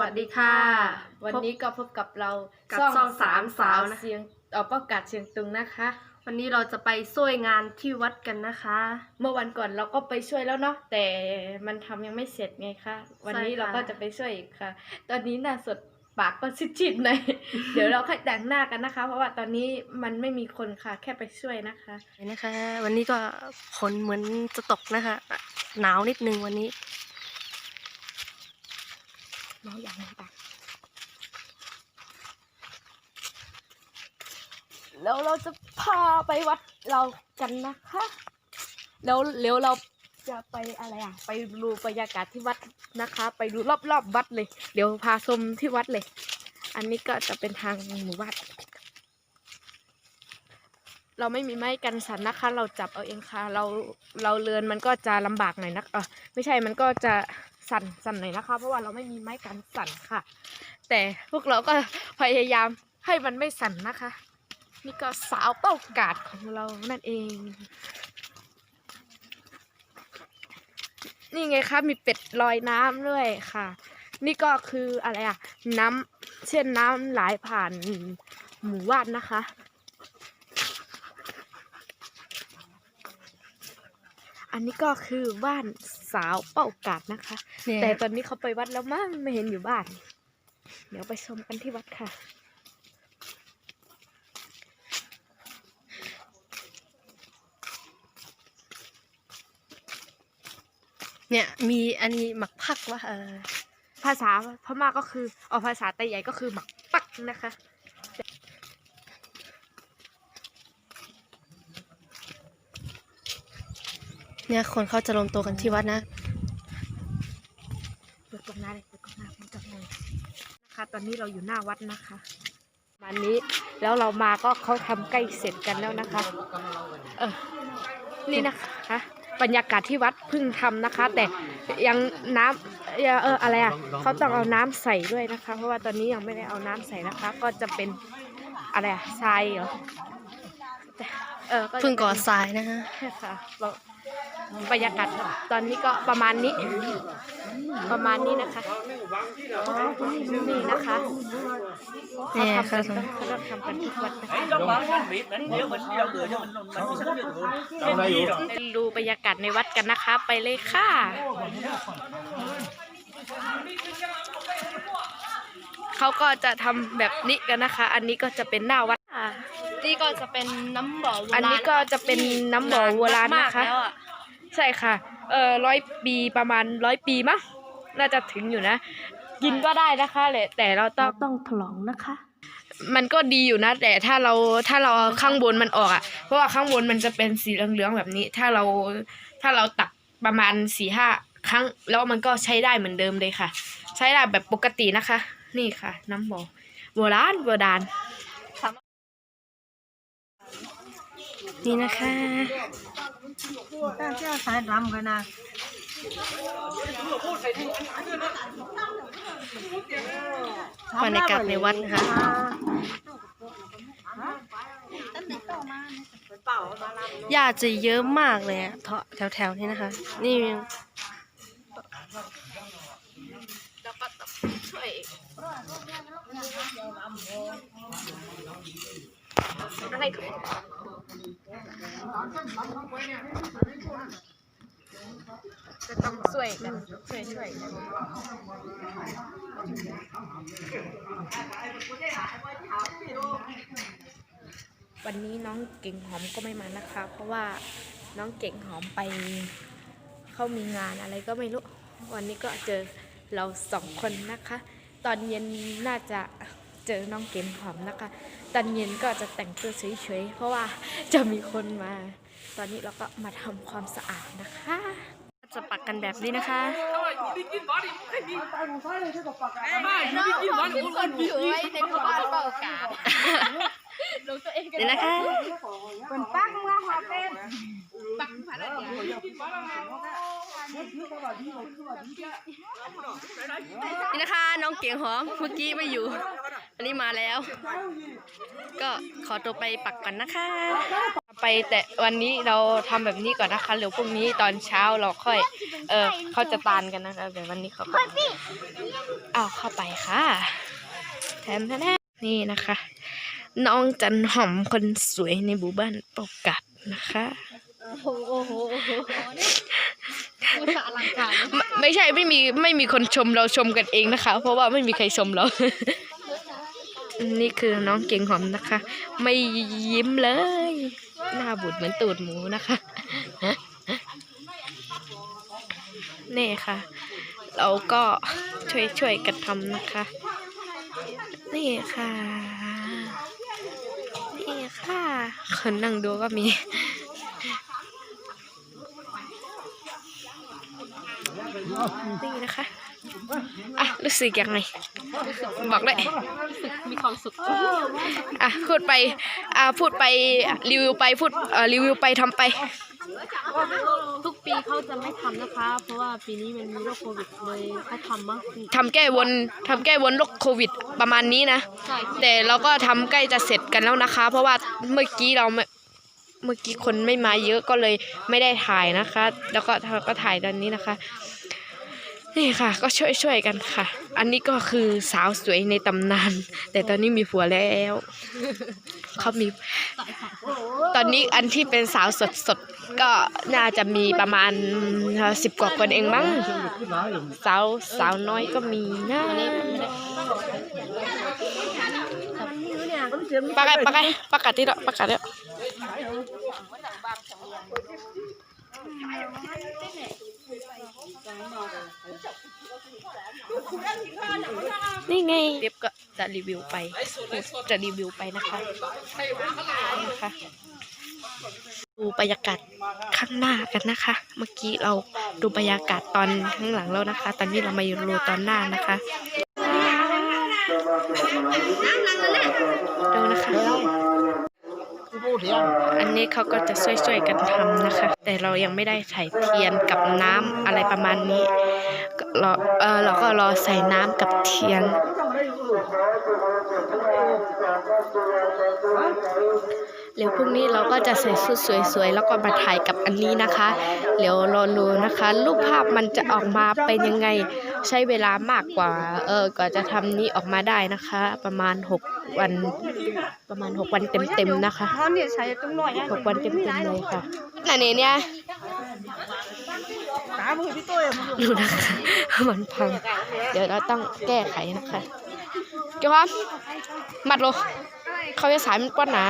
วัสดีค่ะ วันนี้ก็พบกับเรากับช่องสามสาวนะเสียงเออประกาศเสียงตุงนะคะ วันนี้เราจะไปช่วยงานที่วัดกันนะคะ เมื่อวันก่อนเราก็ไปช่วยแล้วเนาะแต่มันทำยังไม่เสร็จไงคะวันนี้ใช่ค่ะเราก็จะไปช่วยอีกค่ะ ตอนนี้หน้าสดปากก็ชิดๆหน่อยเดี๋ยวเราค่อยแต่งหน้ากันนะคะ เพราะว่าตอนนี้มันไม่มีคนค่ะ แค่ไปช่วยนะคะนะคะ วันนี้ก็ฝนเหมือนจะตกนะคะ หนาวนิดนึงวันนี้ น้องอยากให้ปากแล้วเราจะพาไปวัดเรากันนะคะ แล้วเร็วเราจะไปอะไรอะ ไปดูบรรยากาศที่วัดนะคะ ไปดูรอบๆวัดเลย เดี๋ยวพาชมที่วัดเลย อันนี้ก็จะเป็นทางหมู่บ้านเราไม่มีไม้กันสันนะคะ เราจับเอาเองค่ะ เราเราเลือนมันก็จะลำบากหน่อยนะเออไม่ใช่มันก็จะ สั่นสั่นหน่อยนะคะ เพราะว่าเราไม่มีไม้กันสั่นค่ะ แต่พวกเราก็พยายามให้มันไม่สั่นนะคะ นี่ก็สาวเป้ากาดของเรานั่นเอง นี่ไงคะมีเป็ดลอยน้ำด้วยค่ะ นี่ก็คืออะไรอะน้ำเช่นน้ำไหลผ่านหมู่บ้านนะคะอันนี้ก็คือบ้านสาวเป้ากาดนะคะ แต่ตอนนี้เขาไปวัดแล้วมั้งไม่เห็นอยู่บ้าน เดี๋ยวไปชมกันที่วัดค่ะ เนี่ย มีอันนี้หมักพักว่าเออภาษาพม่าก็คือเอาภาษาไต้ใหญ่ก็คือหมักปักนะคะเนี่ยคนเขาจะรวมตัวกันที่วัดนะ อนนี้เราอยู่หน้าวัดนะคะประมาณนี้แล้วเรามาก็เขาทำใกล้เสร็จกันแล้วนะคะเออนี่นะคะบรรยากาศที่วัดเพิ่งทำนะคะ แต่ยังน้ำเอ่อเอออะไรอะเขาต้องเอาน้ำใส่ด้วยนะคะ เพราะว่าตอนนี้ยังไม่ได้เอาน้ำใส่นะคะ ก็จะเป็นอะไรอะทรายเหรอแต่เออก็จะเพิ่งก่อป็นทรายนะคะใช่ค่ะเราบรรยากาศตอนนี้ก็ประมาณนี้ ประมาณนี้นะคะ นี่นะคะเนี่ยเขาค่ะทำกันเขาเริ่มทำกันทุกวันนะคะ Hãy cho bạn con biết đánh nếu mình giao người cho mình mình mình sẽ biết được. Đâu đây rồi. ไปดูบรรยากาศในวัดกันนะคะ ไปเลยค่ะ เขาก็จะทำแบบนี้กันนะคะ อันนี้ก็จะเป็นหน้าวัดค่ะนี่ก็จะเป็นน้ำบ่อโบราณอันนี้ก็จะเป็นน้ำบ่อโบราณมากนะคะ แล้วอะใช่ค่ะ เออร้อยปีประมาณร้อยปีมั้ง น่าจะถึงอยู่นะ กินก็ได้นะคะแหละแต่เราต้องต้องถลองนะคะ มันก็ดีอยู่นะ แต่ถ้าเราถ้าเราเอาข้างบนมันออกอะเพราะว่าข้างบนมันจะเป็นสีเหลืองๆแบบนี้ ถ้าเราถ้าเราตักประมาณสี่ห้าครั้งแล้วมันก็ใช้ได้เหมือนเดิมเลยค่ะ ใช้ได้แบบปกตินะคะ นี่ค่ะ น้ำบ่อโบราณโบราณนี่นะคะตั้งเจ้าสายรำกันนะ บรรยากาศในวัดนะคะญาติจะเยอะมากเลยอะแถวแถวๆนี้นะคะ นี่อะไรก็ จะต้องช่วยกันช่วยช่วยกันวันนี้น้องเก่งหอมก็ไม่มานะคะ เพราะว่าน้องเก่งหอมไปเขามีงานอะไรก็ไม่รู้ วันนี้ก็เจอเราสองคนนะคะ ตอนเย็นน่าจะเจอน้องเก๋งหอมนะคะ ตอนเย็นก็จะแต่งตัวเฉยๆเพราะว่าจะมีคนมา ตอนนี้เราก็มาทำความสะอาดนะคะ จะปักกันแบบนี้นะคะน้องผมเป็นคนสวยในกระเป๋าเปล่ากาลงตัวเองกันนี่นะคะเป็นปักว่าหอเป็นปักผ่านแล้วนี่ นี่นะคะ น้องเกียงหอมเมื่อกี้ไม่อยู่ อันนี้มาแล้ว ก็ขอตัวไปปักก่อนนะคะ ไปแต่วันนี้เราทำแบบนี้ก่อนนะคะเดี๋ยวพรุ่งนี้ตอนเช้าเราค่อย เออเขาจะตานกันนะคะเดี๋ยววันนี้เขาเอาเข้าไปค่ะแถมแน่ๆนี่นะคะ น้องจันหอมคนสวยในหมู่บ้านปกกัดนะคะ โอ้โห ไม่ไม่ใช่ไม่มีไม่มีคนชมเราชมกันเองนะคะ เพราะว่าไม่มีใครชมเรา นี่คือน้องเก่งหอมนะคะ ไม่ยิ้มเลย หน้าบูดเหมือนตูดหมูนะคะนี่ค่ะ เราก็ช่วยช่วยกันทำนะคะ นี่ค่ะ นี่ค่ะคนนั่งดูก็มี นี่นะคะอะรู้สึกยังไงบอกเลยมีความสุขอะพูดไปอะพูดไปรีวิวไปพูดเอ่อรีวิวไปทำไป ทุกปีเขาจะไม่ทำนะคะ เพราะว่าปีนี้มันมีโรคโควิดเลยเขาทำมากทำแก้วนทำแก้วนโรคโควิดประมาณนี้นะใช่แต่เราก็ทำใกล้จะเสร็จกันแล้วนะคะ เพราะว่าเมื่อกี้เราไม่เมื่อกี้คนไม่มาเยอะก็เลยไม่ได้ถ่ายนะคะ แล้วก็เราก็ถ่ายตอนนี้นะคะ นี่ค่ะ ก็ช่วยช่วยกันค่ะ อันนี้ก็คือสาวสวยในตำนาน แต่ตอนนี้มีผัวแล้วเขามี ตอนนี้อันที่เป็นสาวสดสดๆก็น่าจะมีประมาณสิบกว่าคนเองมั้งสาวสาวน้อยก็มีนะปากไก่ปากไก่ปากกัดที่เราปากกัดแล้ว นี่ไงเรียบก็จะรีวิวไป จะรีวิวไปนะคะนะคะดูบรรยากาศข้างหน้ากันนะคะ เมื่อกี้เราดูบรรยากาศตอนข้างหลังแล้วนะคะ ตอนนี้เรามาดูตอนหน้านะคะดูนะคะ อันนี้เขาก็จะช่วยๆกันทำนะคะ แต่เรายังไม่ได้ใส่เทียนกับน้ำอะไรประมาณนี้เรอเออเราก็รอใส่น้ำกับเทียน เดี๋ยวพรุ่งนี้เราก็จะใส่ชุดสวยๆ แล้วก็มาถ่ายกับอันนี้นะคะ เดี๋ยวรอดูนะคะ รูปภาพมันจะออกมาเป็นยังไง ใช้เวลามากกว่า เออกว่าจะทำนี้ออกมาได้นะคะ ประมาณ 6 วัน ประมาณ 6 วันเต็มๆนะคะหน่อยนะ6วันเต็มๆเลยค่ะอันนี้เนี่ยตามมือพี่ตุ้ยดูนะคะมันพัง เดี๋ยวเราต้องแก้ไขนะคะเกี่ยวกับมัดโลเขาจะสายมันป้อนหนา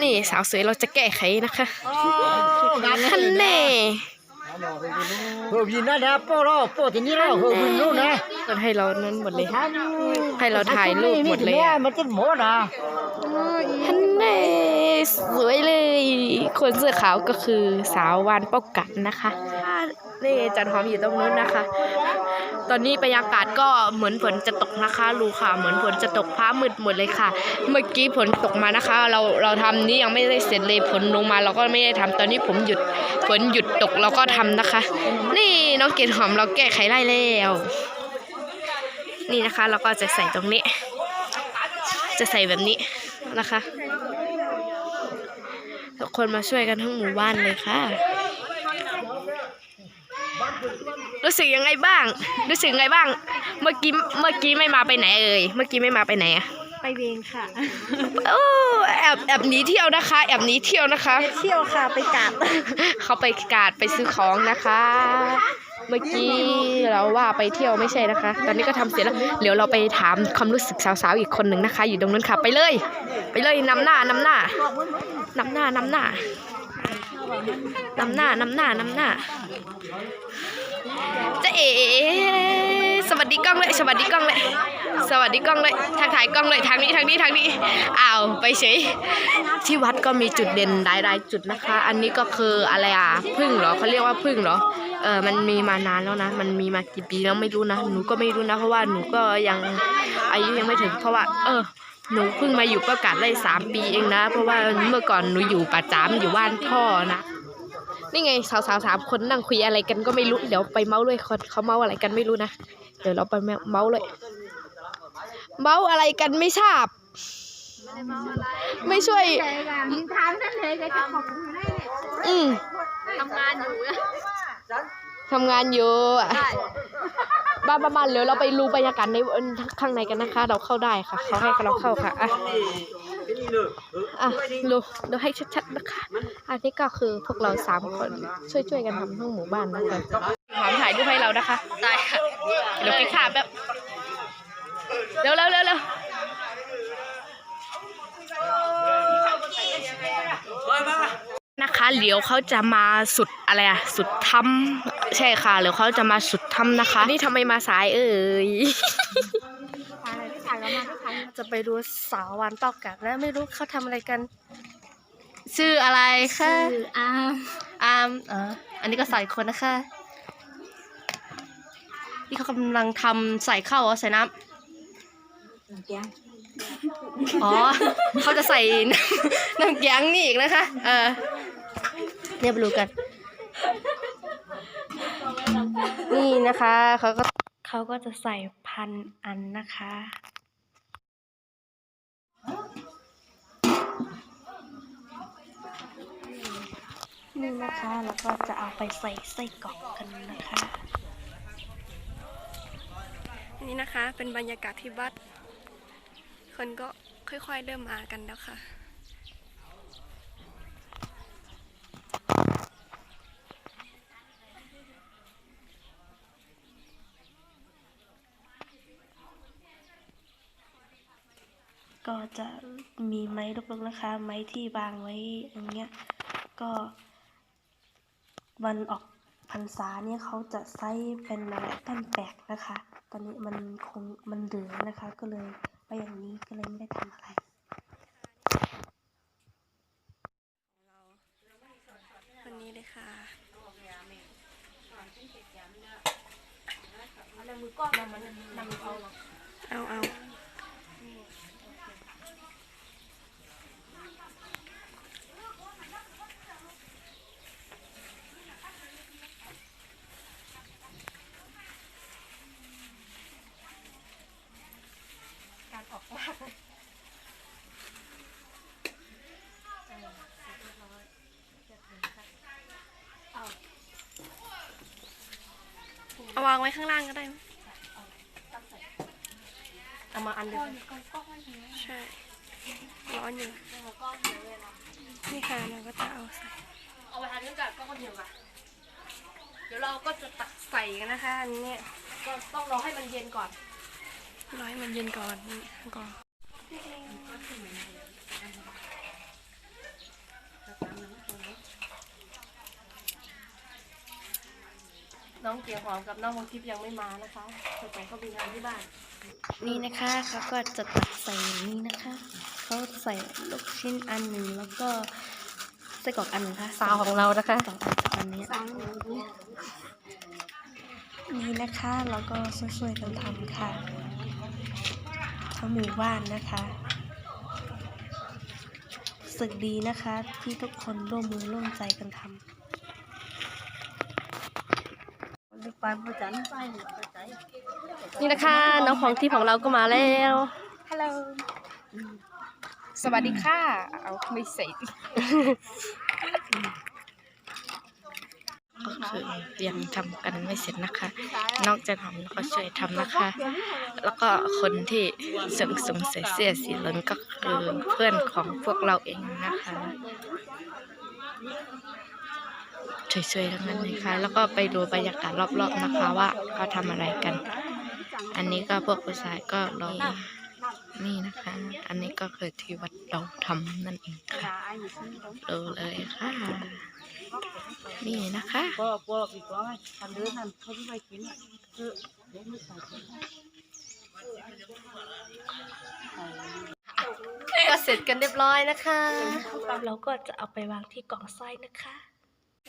นี่สาวสวยเราจะแก้ไขนะคะฮันแน่เฮ้ยวินนะนะโป้รอโป้ที่นี่รอเฮ้ยวินนู้นนะมันให้เรานั้นหมดเลย ให้เราถ่ายรูปหมดเลยอะมันจะหมดนะฮันแน่สวยเลย คนเสื้อขาวก็คือสาววานเป้ากัดนะคะนี่จันหอมอยู่ตรงนู้นนะคะ ตอนนี้บรรยากาศก็เหมือนฝนจะตกนะคะรูค่ะ เหมือนฝนจะตกฟ้ามืดหมดเลยค่ะ เมื่อกี้ฝนตกมานะคะ เราเราทำนี้ยังไม่ได้เสร็จเลยฝนลงมาเราก็ไม่ได้ทำตอนนี้ผมหยุดฝนหยุดตกเราก็ทำนะคะ นี่น้องเกดหอมเราแก้ไขได้แล้วนี่นะคะเราก็จะใส่ตรงนี้ จะใส่แบบนี้นะคะทุกคนมาช่วยกันทั้งหมู่บ้านเลยค่ะ รู้สึกยังไงบ้าง รู้สึกยังไงบ้าง เมื่อกี้เมื่อกี้ไม่มาไปไหนเอ่ยเมื่อกี้ไม่มาไปไหนอะไปเวงค่ะโอ้แอบแอบหนีเที่ยวนะคะ แอบหนีเที่ยวนะคะเที่ยวค่ะไปกาดเขาไปกาดไปซื้อของนะคะ เมื่อกี้เราว่าไปเที่ยวไม่ใช่นะคะ ตอนนี้ก็ทำเสร็จแล้วเดี๋ยวเราไปถามความรู้สึกสาวๆอีกคนหนึ่งนะคะ อยู่ตรงนั้นค่ะไปเลย ไปเลยนำหน้านำหน้านำหน้านำหน้านำหน้านำหน้านำหน้า จะเอ๋สวัสดีกล้องเลยสวัสดีกล้องเลยสวัสดีกล้องเลยทางถ่ายกล้องเลยทางนี้ทางนี้ทางนี้อ้าวไปเฉยที่วัดก็มีจุดเด่นหลายๆจุดนะคะ อันนี้ก็คืออะไรอะพึ่งเหรอเขาเรียกว่าพึ่งเหรอเออมันมีมานานแล้วนะ มันมีมากี่ปีแล้วไม่รู้นะหนูก็ไม่รู้นะเพราะว่าหนูก็ยังอายุยังไม่ถึง เพราะว่า เออหนูเพิ่งมาอยู่ประกาศได้สามปีเองนะ เพราะว่าเมื่อก่อนหนูอยู่ป่าจามอยู่บ้านพ่อนะ นี่ไงสาวสาวสามคนนั่งคุยอะไรกันก็ไม่รู้ เดี๋ยวไปเมาส์ด้วยคนเขาเมาส์อะไรกันไม่รู้นะ เดี๋ยวเราไปเมาส์เลย เมาส์อะไรกันไม่ทราบ ไม่ช่วยถามท่านเลยก็จะบอกคุณได้เนี่ยอืมทำงานอยู่ทำงานอยู่บ้าบ้าๆเดี๋ยวเราไปรู้บรรยากาศในข้างในกันนะคะ เราเข้าได้ค่ะ เขาให้เราเข้าค่ะอะ อะดูดูให้ชัดๆนะคะ อันนี้ก็คือพวกเราสามคนช่วยๆกันทำทั้งหมู่บ้านนะคะหอมถ่ายรูปให้เรานะคะได้ค่ะเดี๋ยวไปขาแบบเร็วเร็วเร็วเร็วนะคะเดี๋ยวเขาจะมาสุดอะไรอะสุดถ้ำใช่ค่ะเดี๋ยวเขาจะมาสุดถ้ำนะคะ นี่ทำไมมาสายเอ่ย จะไปดูสาววันตอกกันแล้วไม่รู้เขาทำอะไรกัน ชื่ออะไรคะคืออาร์มอาร์มเอออันนี้ก็ใส่คนนะคะที่เขากำลังทำใส่ข้าวเหรอใส่น้ำแกงอ๋อ เขาจะใส่น้ำน้ำแกงนี่อีกนะคะ เออเนี่ยไปดูกัน นี่นะคะเขาก็เขาก็จะใส่พันอันนะคะ นี่นะคะแล้วก็จะเอาไปใส่ไส้กรอกกันนะคะนี่นะคะ เป็นบรรยากาศที่วัด คนก็ค่อยๆเริ่มมากันแล้วค่ะก็จะมีไม้ลูกๆนะคะ ไม้ที่วางไว้อย่างเงี้ย ก็ วันออกพรรษาเนี่ยเขาจะใช้เป็นอะไรต้นแปลกนะคะ ตอนนี้มันคงมันเหลือนะคะ ก็เลยไปอย่างนี้ก็เลยไม่ได้ทำอะไรวันนี้เลยค่ะเอาเอาเอาวางไว้ข้างล่างก็ได้มั้ยเอามาอันเดียวกันใช่ร้อนอยู่นี่ค่ะเราก็จะเอาใส่เอาไปทานกันก่อนก็คนเดียวกันเดี๋ยวเราก็จะตักใส่กันนะคะอันนี้เนี่ยก็ต้องรอให้มันเย็นก่อนรอให้มันเย็นก่อนนี่ก่อน น้องเกียวหอมกับน้องมงทิพย์ยังไม่มานะคะสงสัยเขาไปงานที่บ้าน นี่นะคะเขาก็จะตัดใส่อย่างนี้นะคะเขาใส่ลูกชิ้นอันหนึ่งแล้วก็ไส้กรอกอันหนึ่งค่ะสาวของเรานะคะสองอันสองอันเนี้ยนี่นะคะเราก็ช่วยๆกันทำค่ะทั้งหมู่บ้านนะคะรู้สึกดีนะคะที่ทุกคนร่วมมือร่วมใจกันทำ ไปประจันไปประจันนี่นะคะน้องของที่ของเราก็มาแล้วฮัลโหลสวัสดีค่ะ เอาไม่ใส่ก็คือยังทำกันไม่เสร็จนะคะ นอกจากทำแล้วก็ช่วยทำนะคะ แล้วก็คนที่สงสงใส่เสื้อสีเหลืองก็คือเพื่อนของพวกเราเองนะคะ สวยๆทั้งนั้นเลยค่ะแล้วก็ไปดูบรรยากาศรอบๆนะคะว่าเขาทำอะไรกัน อันนี้ก็พวกผู้ชายก็รอนี่นะคะ อันนี้ก็คือที่วัดเราทำนั่นเองค่ะดูเลยค่ะ นี่นะคะก็ก็อีกว่าทำเดินนั่นเขาที่ไปกินอะเออเดี๋ยวไม่ใส่ก็เสร็จกันเรียบร้อยนะคะ เราก็จะเอาไปวางที่กล่องไส้นะคะ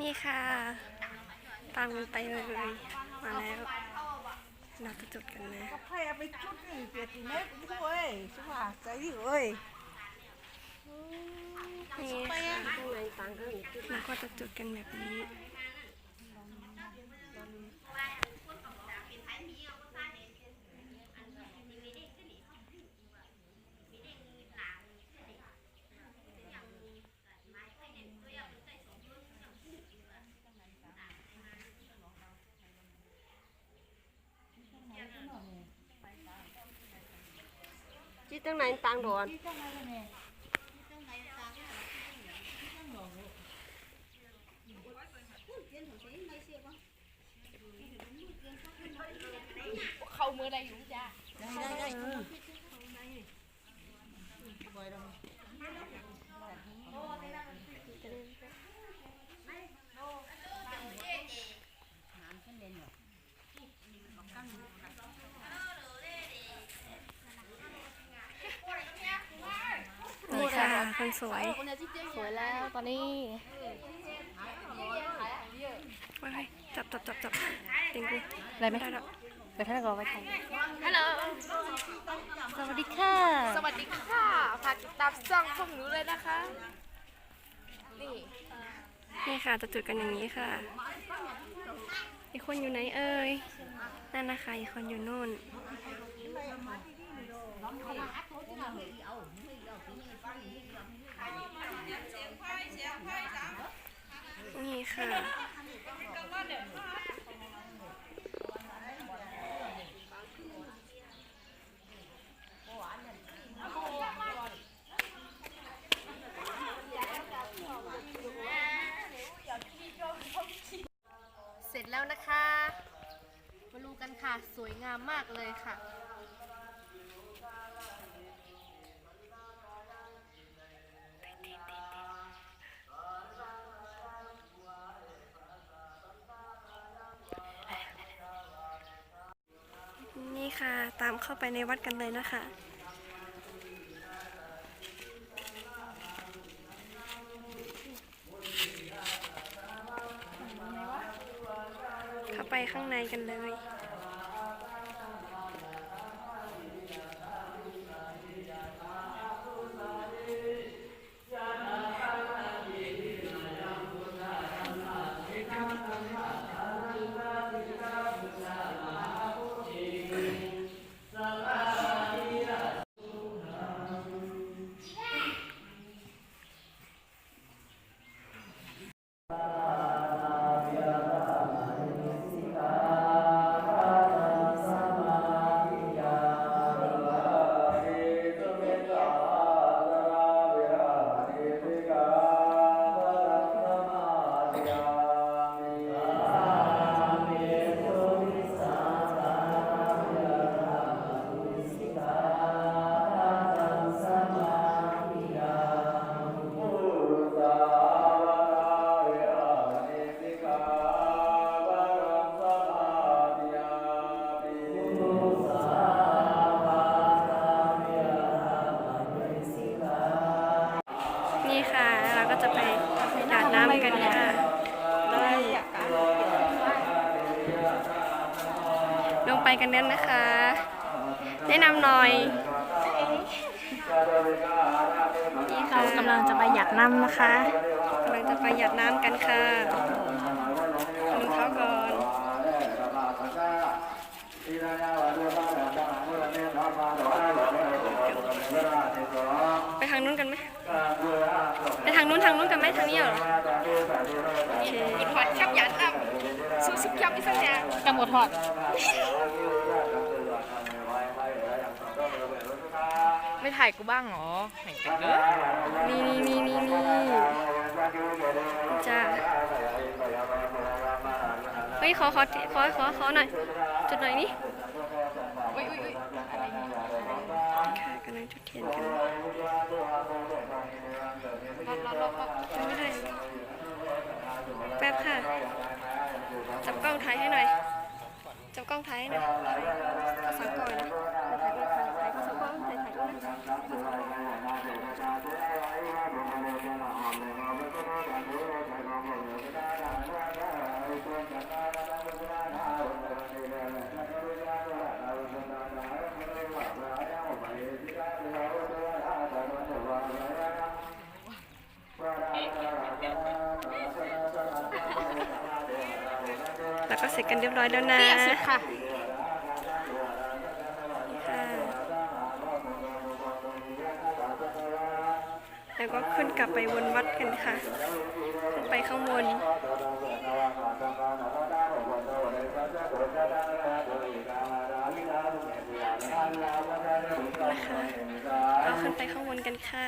นี่ค่ะ ตามกันไปเลย มาแล้วเราจะจุดกันนะใครเอาไปจุดนี่เปียตีเน็ตเว้ยใช่ป่ะใจดิเว้ยนี่เราก็จะจุดกันแบบนี้ chị tương này tăng đồ ăn เข้ามือได้อยู่จ้านี่ ค่ะคนสวย สวยแล้วตอนนี้ว้ายจับจับจับจับติงกูอะไรไหมได้แล้วเดี๋ยวท่านรอไว้ทำฮัลโหลสวัสดีค่ะ สวัสดีค่ะ ฝากติดตามช่องพวกหนูเลยนะคะ นี่นี่ค่ะจะจุดกันอย่างนี้ค่ะอีกคนอยู่ไหนเอ่ย นั่นนะคะอีกคนอยู่นู่น นี่ค่ะ เสร็จแล้วนะคะ มาดูกันค่ะ สวยงามมากเลยค่ะ เข้าไปในวัดกันเลยนะคะเข้าไปข้างในกันเลย กันเด่นนะคะ แนะนำหน่อยนี่ค่ะกำลังจะไปหยัดน้ำนะคะกำลังจะไปหยาดน้ำกันค่ะรองเท้าก่อนไปทางนู้นกันไหมไปทางนู้นทางนู้นกันไหมทางนี้เหรอโอเคกินหอดชับยันอ่ะซูซิกยับอีสักอย่างกำหมดหอดไม่ถ่ายกูบ้างเหรอไหนกันเนอะนี่นี่นี่นี่นี่จ้าเฮ้ยขอขอขอขอขอหน่อย จุดหน่อยนี่อุ้ยอุ้ยอุ้ยอะไรเนี่ยค่ะกำลังจุดเทียนกันรอบรอบรอบร จับกล้องถ่ายให้หน่อย จับกล้องถ่ายให้หน่อยภาษาก่องนะถ่ายกล้องถ่ายถ่ายภาษาก่องถ่ายถ่ายกล้ แล้วก็เสร็จกันเรียบร้อยแล้วนะเตี้ยสุดค่ะค่ะแล้วก็ขึ้นกลับไปวนวัดกันค่ะขึ้นไปข้างบนนะคะเราขึ้นไปข้างบนกันค่ะ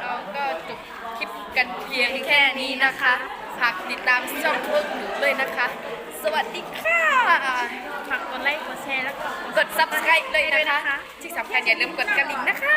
เราก็จบคลิปกันเพียงแค่นี้นะคะ ฝากติดตามช่องพวกหนูด้วยนะคะ สวัสดีค่ะ ฝากกดไลค์ กดแชร์ แล้วก็กด subscribe เลยนะคะ ที่สำคัญอย่าลืมกดกระดิ่งนะคะ